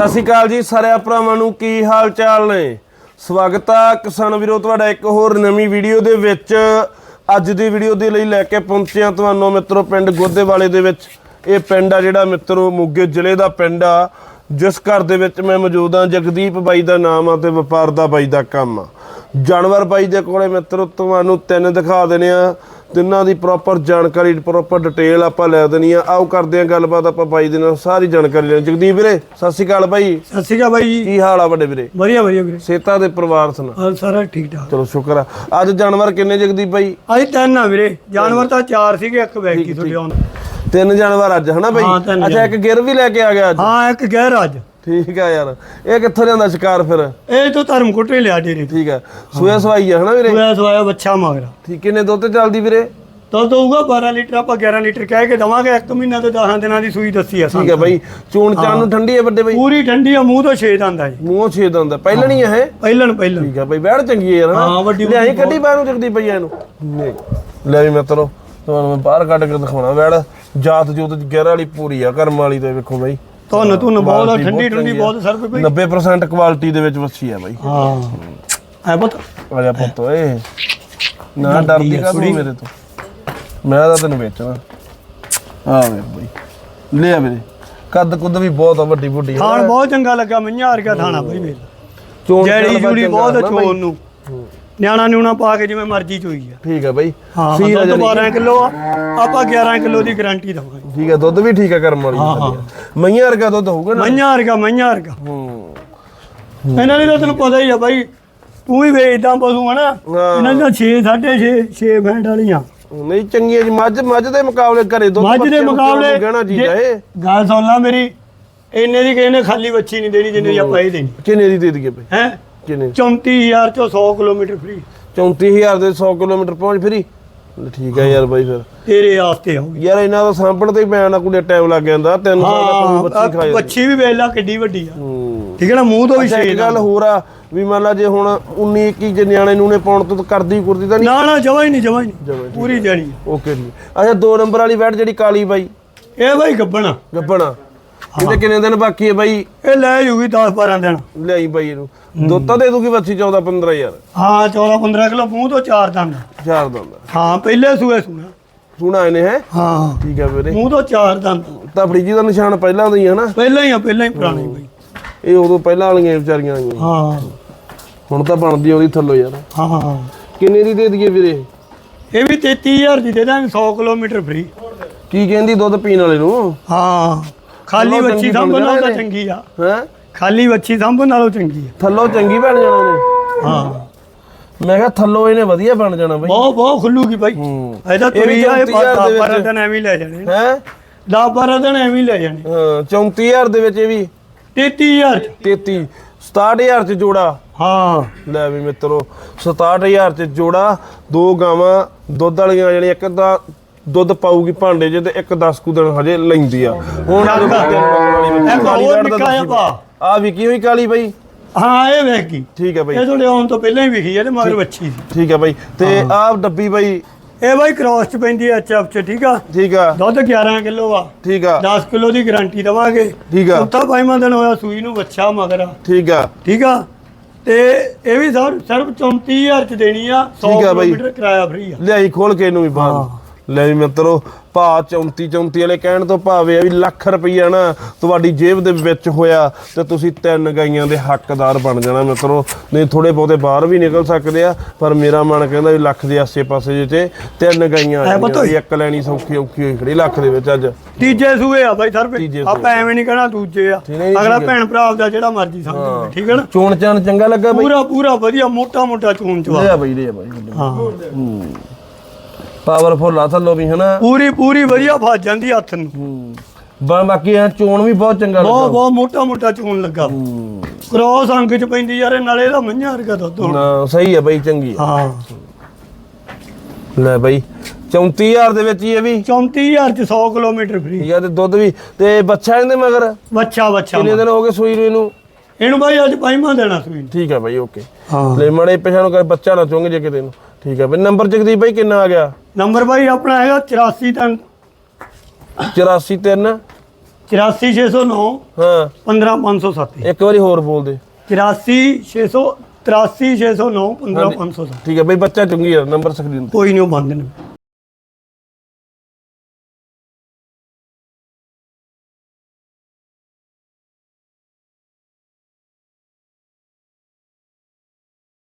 ਸਤਿ ਸ਼੍ਰੀ ਅਕਾਲ ਜੀ ਸਾਰਿਆਂ ਭਰਾਵਾਂ ਨੂੰ, ਕੀ ਹਾਲ ਚਾਲ ਨੇ? ਸਵਾਗਤ ਆ ਕਿਸਾਨ ਵੀਰੋ, ਤੁਹਾਡਾ ਇੱਕ ਹੋਰ ਨਵੀਂ ਵੀਡੀਓ ਦੇ ਵਿੱਚ। ਅੱਜ ਦੀ ਵੀਡੀਓ ਦੇ ਲਈ ਲੈ ਕੇ ਪਹੁੰਚਿਆ ਤੁਹਾਨੂੰ ਮਿੱਤਰੋ, ਪਿੰਡ ਗੋਦੇਵਾਲੇ ਦੇ ਵਿੱਚ। ਇਹ ਪਿੰਡ ਆ ਜਿਹੜਾ ਮਿੱਤਰੋ, ਮੋਗੇ ਜ਼ਿਲ੍ਹੇ ਦਾ ਪਿੰਡ ਆ। ਜਿਸ ਘਰ ਦੇ ਵਿੱਚ ਮੈਂ ਮੌਜੂਦ ਆ ਜਗਦੀਪ ਬਾਈ ਦਾ ਨਾਮ ਆ ਤੇ ਵਪਾਰ ਦਾ ਬਾਈ ਦਾ ਕੰਮ ਆ। ਜਾਨਵਰ ਬਾਈ ਦੇ ਕੋਲੇ ਮਿੱਤਰੋ, ਤੁਹਾਨੂੰ ਤਿੰਨ ਦਿਖਾ ਦੇਣੇ ਆ ਤਿੰਨਾਂ ਦੀ ਪ੍ਰੋਪਰ ਜਾਣਕਾਰੀ ਪ੍ਰੋਪਰ ਡਿਟੇਲ ਆਪਾਂ ਲੈ ਦੇਣੀ ਆ। ਆਓ ਕਰਦੇ ਆ ਗੱਲਬਾਤ ਆਪਾਂ ਬਾਈ ਦੇ ਨਾਲ ਸਾਰੀ ਜਾਣਕਾਰੀ ਲੈਣ। ਜਗਦੀਪ ਵੀਰੇ ਸਤਿ ਸ਼੍ਰੀ ਅਕਾਲ ਬਾਈ। ਸਤਿ ਸ਼੍ਰੀ ਅਕਾਲ ਬਾਈ ਜੀ। ਕੀ ਹਾਲ ਆ ਵੱਡੇ ਵੀਰੇ? ਵਧੀਆ ਵਧੀਆ ਵੀਰੇ। ਸੇਤਾ ਦੇ ਪਰਿਵਾਰ ਸੁਣਾ। ਹਾਂ ਸਾਰਾ ਠੀਕ ਠਾਕ। ਚਲੋ ਸ਼ੁਕਰ ਆ। ਅੱਜ ਜਾਨਵਰ ਕਿੰਨੇ ਜਗਦੀਪ ਬਾਈ? ਅੱਜ ਤਿੰਨ ਆ ਵੀਰੇ। ਜਾਨਵਰ ਤਾਂ ਚਾਰ ਸੀਗੇ ਇੱਕ ਵੈਕੀ ਤੁਹਾਡੇ ਆਉਣ। ਤਿੰਨ ਜਾਨਵਰ ਅੱਜ ਹਨਾ ਬਾਈ? ਅੱਛਾ ਇੱਕ ਗਿਰ ਵੀ ਲੈ ਕੇ ਆ ਗਿਆ ਅੱਜ? ਹਾਂ ਇੱਕ ਗਹਿਰ ਅੱਜ। ਠੀਕ ਆ ਯਾਰ। ਇਹ ਕਿੱਥੋਂ ਲਿਆਂਦਾ ਸ਼ਿਕਾਰ ਫਿਰ? ਇਹ ਤੋਂ ਧਰਮ ਕੁੱਟੇ ਲਿਆ ਡੇਰੇ ਤੋਂ। ਠੀਕ ਆ। ਸੂਆ ਸਵਾਈ ਆ ਹਨਾ ਵੀਰੇ? ਹੋਇਆ ਸਵਾਇਆ ਬੱਚਾ ਮਗਰਾ। ਠੀਕ ਕਿੰਨੇ ਦੁੱਧ ਚੱਲਦੀ ਵੀਰੇ? ਤਾਂ ਦਊਗਾ 12 ਲੀਟਰ ਆਪਾਂ 11 ਲੀਟਰ ਕਹਿ ਕੇ ਦਵਾਂਗੇ। ਇੱਕ ਮਹੀਨਾ ਤੇ 10 ਦਿਨਾਂ ਦੀ ਸੂਈ ਦੱਸੀ ਆ ਠੀਕ ਆ ਬਾਈ ਚੂਣ ਚਾਣ ਨੂੰ ਠੰਡੀ ਆ ਵੱਡੇ ਬਾਈ? ਪੂਰੀ ਠੰਡੀ ਆ ਮੂੰਹ ਤੋਂ ਛੇਦ ਆਂਦਾ ਜੀ ਮੂੰਹੋਂ ਛੇਦ ਹੁੰਦਾ ਪਹਿਲਾਂ ਨਹੀਂ ਇਹ? ਪਹਿਲਣ ਪਹਿਲਣ। ਠੀਕ ਆ ਬਾਈ ਬੈੜ ਚੰਗੀ ਹੈ ਯਾਰ ਹਨਾ? ਹਾਂ, ਵੱਡੀ ਲਿਆਈ ਕੱਢੀ ਬਾਹਰ ਨੂੰ ਜਗਦੀ ਪਈ ਇਹਨੂੰ। ਨਹੀਂ। ਲੈ ਵੀ ਮਿੱਤਰੋ ਤੁਹਾਨੂੰ ਮੈਂ ਬਾਹਰ ਕੱਢ ਕੇ ਦਿਖਾਉਣਾ। ਬੈੜ ਜਾਤ ਜੋਤ ਗਹਿਰ ਵਾਲੀ ਪੂਰੀ ਆ ਕਰਮ ਵਾਲੀ ਤੇ ਵੇਖੋ ਬਾਈ। ਤੁਹਾਨੂੰ ਤੁਹਾਨੂੰ ਬਹੁਤ ਠੰਡੀ ਠੰਡੀ। ਬਹੁਤ ਸਰਫ ਪਈ। 90% ਕੁਆਲਿਟੀ ਦੇ ਵਿੱਚ ਵੱਛੀ ਆ ਬਾਈ। ਹਾਂ। ਐ ਪੁੱਤ। ਆ ਜਾ ਪੁੱਤ ਓਏ। ਨਾ ਡਰਦੀ ਕਾ ਤੂੰ ਮੇਰੇ ਤੋਂ? ਮੈਂ ਤਾਂ ਤੈਨੂੰ ਵੇਚਣਾ। ਆ ਵੇ ਬਾਈ। ਲੈ ਆ ਵੀਰੇ। ਕੱਦ ਕੁੱਦ ਵੀ ਬਹੁਤ ਵੱਡੀ ਵੱਡੀ ਖਾਣ ਬਹੁਤ ਚੰਗਾ ਲੱਗਾ ਮਈਆਂ ਵਰਗਾ ਥਾਣਾ ਬਈ ਮੇਰਾ। ਚੋਣ ਜੈੜੀ ਬਹੁਤ। ਚੋਣ ਨੂੰ। ਨਿਆਣਾ ਨਿਉਣਾ ਪਾ ਕੇ ਜਿਵੇਂ ਮਰਜ਼ੀ ਚੋਈ ਆ। ਠੀਕ ਆ ਬਾਈ। ਹਾਂ ਸੀ ਆ ਦੁੱਧ ਜਾਣੀ 12 ਕਿਲੋ ਆ ਆਪਾਂ 11 ਕਿਲੋ ਦੀ ਗਾਰੰਟੀ ਦਵਾਂਗੇ। ਠੀਕ ਆ ਦੁੱਧ ਵੀ ਠੀਕ ਆ ਕਰਮ ਵਾਲੀ। ਹਾਂ, ਮਈਆਂ ਵਰਗਾ ਦੁੱਧ ਹੋਊਗਾ ਨਾ। ਮਈਆਂ ਵਰਗਾ ਮਈਆਂ ਵਰਗਾ। ਹੂੰ। ਇਹਨਾਂ ਦੀ ਤਾਂ ਤੈਨੂੰ ਪਤਾ ਹੀ ਆ ਬਾਈ ਤੂੰ ਵੀ ਵੇਚਦਾ ਪਸ਼ੂ ਹਨਾ ਹਾਂ। ਇਹਨਾਂ ਦੀਆਂ 6 6.5 6 ਫੈਂਟ ਵਾਲੀਆਂ। ਨਹੀਂ ਚੰਗੀ ਜੀ ਮੱਝ ਮੱਝ ਦੇ ਮੁਕਾਬਲੇ ਘਰੇ ਦੁੱਧ ਮੱਝ ਦੇ ਨੂੰ ਮੁਕਾਬਲੇ ਕਹਿਣਾ ਜੀ ਜਾਏ ਗੱਲ ਸੁਣ ਲੈ ਮੇਰੀ ਇੰਨੇ ਦੀ ਕਿਸੇ ਨੇ ਖਾਲੀ ਬੱਚੀ ਨਹੀਂ ਦੇਣੀ ਜਿੰਨੇ ਦੀ ਆਪਾਂ ਇਹ ਦੇਣੀ। ਕਿੰਨੇ ਦੀ ਦੇ ਦਈਏ ਬਈ? ਹੈ? ਕਿੰਨੇ? 34000 ਚੋਂ 100 ਕਿਲੋਮੀਟਰ ਫ੍ਰੀ 34000 ਦੇ 100 ਕਿਲੋਮੀਟਰ ਪਹੁੰਚ ਫਰੀ ਠੀਕ ਆ ਯਾਰ ਬਾਈ ਫਿਰ। ਤੇਰੇ ਆਸਤੇ ਹੋਊਗੀ ਯਾਰ ਇਹਨਾਂ ਦਾ ਸਾਂਭਣ ਤੇ ਹੀ ਪੈਣਾ ਕੁੜੇ ਟਾਈਮ ਲੱਗ ਜਾਂਦਾ। ਤਿੰਨ ਸਾਲ ਦਾ ਕੋਈ ਹਾਂ ਬੱਚੀ ਆਹ ਖਾਏ ਬੱਚੀ ਵੀ ਵੇਖ ਲਾ ਕਿੱਡੀ ਵੱਡੀ ਆ। ਹੂੰ। ਠੀਕ ਹੈ ਨਾ ਮੂੰਹ ਤੋਂ ਵੀ ਅੱਛਾ ਇੱਕ ਛੇਦ ਗੱਲ ਹੋਰ ਆ ਵੀ ਮੰਨ ਲਾ ਜੇ ਹੁਣ 19 21 ਜੇ ਨਿਆਣੇ ਨੂੰ ਨੇ ਪਾਉਣ ਤੋਂ ਤਾਂ ਕਰਦੀ ਕੁਰਦੀ ਤਾਂ ਨਹੀਂ। ਨਾ ਨਾ ਜਮਾ ਹੀ ਨਹੀਂ ਜਮਾ ਹੀ ਜਮਾਂ ਹੀ ਨਹੀਂ। ਨਹੀਂ। ਪੂਰੀ ਜੜੀ ਓਕੇ ਜੀ। ਅੱਛਾ ਦੋ ਨੰਬਰ ਵਾਲੀ ਬੈਟ ਜਿਹੜੀ ਕਾਲੀ ਬਾਈ। ਇਹ ਬਾਈ ਗੱਬਣਾ। ਗੱਬਣਾ। ਇਹਦੇ ਕਿੰਨੇ ਦਿਨ ਬਾਕੀ ਹੈ ਬਾਈ? ਇਹ ਲੈ ਜੂਗੀ 10 12 ਦਿਨ। ਲਿਆਈ ਬਾਈ ਇਹਨੂੰ। ਦੁੱਧ ਦੇ ਦੂਗੀ ਬੱਚੀ 14 15 ਯਾਰ ਹਾਂ 14 15 ਕਿਲੋ ਮੂੰਹ ਤੋਂ ਚਾਰ ਦੰਦ। ਚਾਰ ਦੰਦ। ਹਾਂ ਪਹਿਲੇ ਸੂਏ ਸੁਣਾ। ਸੁਣਾ ਇਹਨੇ ਹੈ? ਹਾਂ। ਠੀਕ ਆ ਵੀਰੇ। ਮੂੰਹ ਤੋਂ ਚਾਰ ਦੰਦ। ਤਾਂ ਫਰੀਜੀ ਦਾ ਨਿਸ਼ਾਨ ਪਹਿਲਾਂ ਦਾ ਹੀ ਹੈ ਨਾ? ਪਹਿਲਾਂ ਹੀ ਆ ਪਹਿਲਾਂ ਹੀ ਪੁਰਾਣੀ ਬਾਈ। ਇਹ ਉਦੋਂ ਪਹਿਲਾਂ ਵਾਲੀਆਂ ਵਿਚਾਰੀਆਂ ਆਈਆਂ। ਹਾਂ। ਹੁਣ ਤਾਂ ਬਣਦੀ ਉਹਦੀ ਥੱਲੋਂ ਯਾਰ। ਹਾਂ ਹਾਂ ਕਿੰਨੇ ਦੀ ਦੇ ਦਈਏ ਵੀਰੇ? ਇਹ ਵੀ 33000 ਦੀ ਦੇ ਦਾਂਗੇ 100 ਕਿਲੋਮੀਟਰ ਫ੍ਰੀ ਕੀ ਕਹਿੰਦੀ ਦੁੱਧ ਪੀਣ ਵਾਲੇ ਨੂੰ? ਹਾਂ। ਖਾਲੀ ਚੰਗੀ ਸੰਭਣ ਨਾਲੋਂ ਤਾਂ ਚੰਗੀ ਆ। ਹੈ? ਖਾਲੀ ਬੱਚੀ ਸੰਭਣ ਨਾਲੋਂ ਚੰਗੀ ਆ। ਥੱਲੋਂ ਚੰਗੀ ਬਣ ਜਾਣਾ ਨੇ ਹਾਂ। ਮੈਂ ਕਿਹਾ ਥੱਲੋਂ ਇਹਨੇ ਵਧੀਆ ਬਣ ਜਾਣਾ ਬਈ। ਬਹੁਤ ਬਹੁਤ ਖੁੱਲੂਗੀ ਬਾਈ। ਇਹਦਾ ਤੁਰੀ ਆ ਇਹ 34,000 ਦੇ 12 ਵਿੱਚ। ਦਿਨ ਐਵੇਂ ਲੈ ਜਾਣੇ ਹੈ? 10 12 ਦਿਨ ਐਵੇਂ ਲੈ ਜਾਣੇ। ਹਾਂ 34000 ਦੇ ਵਿੱਚ ਇਹ ਵੀ। 33000 ਚ। 33 67000 ਚ ਜੋੜਾ। ਹਾਂ। ਲੈ ਵੀ ਮਿੱਤਰੋ 67000 ਚ ਜੋੜਾ। ਦੋ ਗਾਵਾਂ ਦੁੱਧ ਵਾਲੀਆਂ ਜਿਹੜੀਆਂ ਇੱਕ ਤਾਂ ਦੁੱਧ ਪਾਊਗੀ ਭਾਂਡੇ 'ਚ ਤੇ ਇੱਕ 10 ਕੁ ਦਿਨ ਹਜੇ ਲੈਂਦੀ ਆ। ਹੁਣ। ਇੱਕ ਹੋਰ ਨਿੱਕਾ ਜਿਹਾ ਭਾ। ਆ ਵਿਕੀ ਹੋਈ ਕਾਲੀ ਬਾਈ? ਹਾਂ ਇਹ ਵੇਖ ਗਈ ਠੀਕ ਹੈ ਬਾਈ। ਇਹ ਤੁਹਾਡੇ ਆਉਣ ਤੋਂ ਪਹਿਲਾਂ ਹੀ ਵਿਖੀ ਆ ਤੇ ਮਗਰ ਬੱਚੀ ਸੀ। ਠੀਕ ਹੈ ਬਾਈ। ਤੇ ਆਹ ਡੱਬੀ ਬਾਈ? ਇਹ ਬਾਈ ਕ੍ਰਾਸ ਚ ਪੈਂਦੀ ਐ ਐਚਐਫ ਚ ਠੀਕ ਆ? ਠੀਕ ਆ। ਦੁੱਧ 11 ਕਿਲੋ ਆ। ਠੀਕ ਆ। 10 ਕਿਲੋ ਦੀ ਗਾਰੰਟੀ ਦਵਾਂਗੇ। ਠੀਕ ਆ। ਚੌਥਾ ਪੰਜਵਾਂ ਦਿਨ ਹੋਇਆ ਸੂਈ ਨੂੰ ਬੱਚਾ ਮਗਰ ਆ। ਠੀਕ ਆ। ਠੀਕ ਆ? ਤੇ ਇਹ ਵੀ ਸਰ ਸਿਰਫ 34000 ਚ ਦੇਣੀ ਆ 100 ਠੀਕ ਆ ਬਾਈ। ਕਿਲੋਮੀਟਰ ਕਿਰਾਇਆ ਫ੍ਰੀ ਆ। ਲਿਆਈ ਖੋਲ ਕੇ ਇਹਨੂੰ ਵੀ ਬਾਹਰ। ਲੈ ਵੀ ਮਿੱਤਰੋ ਭਾ 34 34 ਵਾਲੇ ਕਹਿਣ ਤੋਂ ਭਾਵੇਂ ਆ ਵੀ ਲੱਖ ਰੁਪਈਆ ਨਾ ਤੁਹਾਡੀ ਜੇਬ ਦੇ ਵਿੱਚ ਹੋਇਆ ਤੇ ਤੁਸੀਂ ਤਿੰਨ ਗਾਈਆਂ ਦੇ ਹੱਕਦਾਰ ਬਣ ਜਾਣਾ ਮਿੱਤਰੋ। ਨਹੀਂ ਥੋੜੇ ਬਹੁਤੇ ਬਾਹਰ ਵੀ ਨਿਕਲ ਸਕਦੇ ਆ ਪਰ ਮੇਰਾ ਮਨ ਕਹਿੰਦਾ ਵੀ ਲੱਖ ਦੇ ਆਸੇ-ਪਾਸੇ ਜੇ ਤੇ ਤਿੰਨ ਗਾਈਆਂ ਆ ਇੱਕ ਲੈਣੀ ਸੌਖੀ ਔਖੀ ਹੋਈ ਖੜੀ ਲੱਖ ਦੇ ਵਿੱਚ ਅੱਜ। ਤੀਜੇ ਸੂਏ ਆ ਬਾਈ ਸਰ ਤੀਜੇ ਸੂਏ। ਆਪਾਂ ਐਵੇਂ ਨਹੀਂ ਕਹਿਣਾ ਦੂਜੇ ਆ। ਅਗਲਾ। ਭੈਣ ਭਰਾ ਦਾ ਜਿਹੜਾ ਮਰਜ਼ੀ ਸਮਝ ਠੀਕ ਹੈ ਨਾ? ਚੋਣ ਚਾਣ ਚੰਗਾ ਲੱਗਾ ਬਈ? ਪੂਰਾ ਪੂਰਾ ਵਧੀਆ ਮੋਟਾ ਮੋਟਾ ਚੂਨ ਚਵਾ ਲਿਆ ਬਈ ਲਿਆ ਬਈ। ਹਾਂ। ਪਾਵਰਫੁਲ ਆ ਥੱਲੋਂ ਵੀ ਹਨਾ? ਪੂਰੀ ਪੂਰੀ ਵਧੀਆ ਫਸ ਜਾਂਦੀ ਹੱਥ ਨੂੰ। ਹੂੰ। ਬਾ ਬਾਕੀ ਆ ਚੋਣ ਵੀ ਬਹੁਤ ਚੰਗਾ ਲੱਗਾ। ਬਹੁਤ ਬਹੁਤ ਮੋਟਾ ਮੋਟਾ ਚੂਨ ਲੱਗਾ। ਕ੍ਰੋਸ ਅੰਗ ਚ ਪੈਂਦੀ ਯਾਰ ਇਹ ਨਾਲੇ ਇਹਦਾ ਮੰਝਾਂ ਵਰਗਾ ਦੁੱਧ ਹੋਣਾ। ਨਾ ਸਹੀ ਆ ਬਈ ਚੰਗੀ ਆ। ਹਾਂ। ਲੈ ਬਈ 34000 ਦੇ ਵਿੱਚ ਹੀ ਇਹ ਵੀ। 34000 ਚ 100 ਕਿਲੋਮੀਟਰ ਫ੍ਰੀ ਆ ਤੇ ਦੁੱਧ ਵੀ ਤੇ ਬੱਚਾ ਇਹਦੇ ਮਗਰ? ਬੱਚਾ ਬੱਚਾ ਕਿੰਨੇ ਦਿਨ ਹੋ ਗਏ ਸੂਈ ਨੂੰ ਇਹਨੂੰ? ਇਹਨੂੰ ਬਾਈ ਅੱਜ ਪੰਜਵਾਂ ਦੇਣਾ ਸੂਈ ਨੂੰ। ਠੀਕ ਆ ਬਈ ਓਕੇ। ਹਾਂ। ਲੈ ਮੜੇ ਪਛਾਣੋ ਕਰ ਬੱਚਾ ਨਾ ਚੁੰਗ ਜੇ ਕਿਤੇ ਨੂੰ। ਠੀਕ ਆ ਬਈ ਨੰਬਰ ਜਗਦੀਪ ਬਈ ਕਿੰਨਾ ਆ ਗਿਆ? ਨੰਬਰ ਬਾਈ ਆਪਣਾ ਹੈਗਾ 84 ਤਾਂ 84 3 84609 ਹਾਂ। 15507 ਇੱਕ ਵਾਰੀ ਹੋਰ ਬੋਲ ਦੇ। 84600 83609 15507 ਠੀਕ ਹੈ ਬਈ ਬੱਚਾ ਚੁੰਗੀ ਆ ਨੰਬਰ ਸਕਰੀਨ ਕੋਈ ਨਹੀਂ ਉਹ ਬੰਦ ਨੇ।